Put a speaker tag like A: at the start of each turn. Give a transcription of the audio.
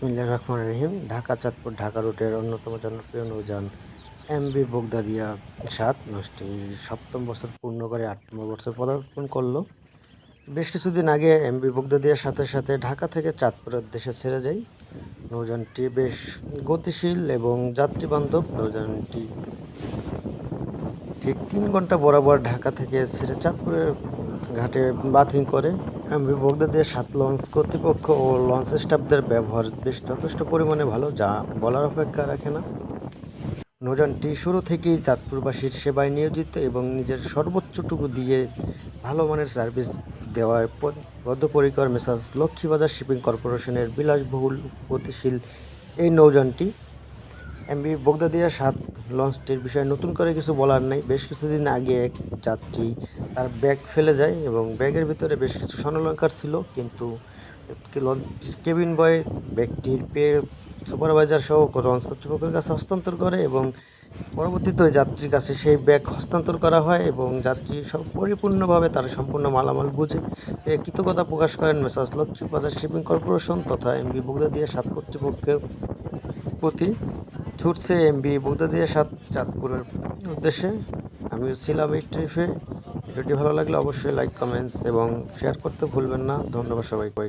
A: বিসমিল্লাহ রহমান রহিম, ঢাকা, চাঁদপুর, ঢাকা রুটের অন্যতম জনপ্রিয় নৌযান এমবি বগদাদিয়া সাত নষ্টি সপ্তম বছর পূর্ণ করে আট নম্বর বছর পদার্পণ করল। বেশ কিছুদিন আগে এমবি বগদাদিয়ার সাথে সাথে ঢাকা থেকে চাঁদপুরের দেশে ছেড়ে যায় নৌযানটি বেশ গতিশীল এবং যাত্রীবান্ধব। নৌযানটি ঠিক তিন ঘণ্টা বরাবর ঢাকা থেকে ছেড়ে চাঁদপুরের ঘাটে বাথিং করে। বগদাদিয়া সাত লঞ্চ কর্তৃপক্ষ ও লঞ্চ স্টাফদের ব্যবহার বেশ যথেষ্ট পরিমাণে ভালো, যা বলার অপেক্ষা রাখে না। নৌযানটি শুরু থেকেই চাঁদপুরবাসীর সেবায় নিয়োজিত এবং নিজের সর্বোচ্চটুকু দিয়ে ভালো মানের সার্ভিস দেওয়ার প- বদ্ধপরিকর মেসাজ লক্ষ্মীবাজার শিপিং কর্পোরেশনের বিলাসবহুল, গতিশীল এই নৌযানটি এমবি বগদাদিয়া সাত লঞ্চটির বিষয়ে নতুন করে কিছু বলার নেই। বেশ কিছুদিন আগে এক যাত্রী তার ব্যাগ ফেলে যায় এবং ব্যাগের ভিতরে বেশ কিছু স্বর্ণালঙ্কার ছিল, কিন্তু লঞ্চটির কেবিন বয় ব্যাগটির পেয়ে সুপারভাইজার সহ লঞ্চ কর্তৃপক্ষের কাছে হস্তান্তর করে এবং পরবর্তীতে ওই যাত্রীর কাছে সেই ব্যাগ হস্তান্তর করা হয় এবং যাত্রী সব পরিপূর্ণভাবে তার সম্পূর্ণ মালামাল বুঝে কৃতজ্ঞতা প্রকাশ করেন মেসাজ লক্ষ্মীবাজার শিপিং কর্পোরেশন তথা এমবি বগদাদিয়া সাত কর্তৃপক্ষের প্রতি। ছুটছে এমবি দিয়ে সাত চাঁদপুরের উদ্দেশ্যে। আমিও ছিলাম এই ট্রিপে। ভিডিওটি ভালো লাগলে অবশ্যই লাইক কমেন্টস এবং শেয়ার করতে ভুলবেন না। ধন্যবাদ সবাইকে।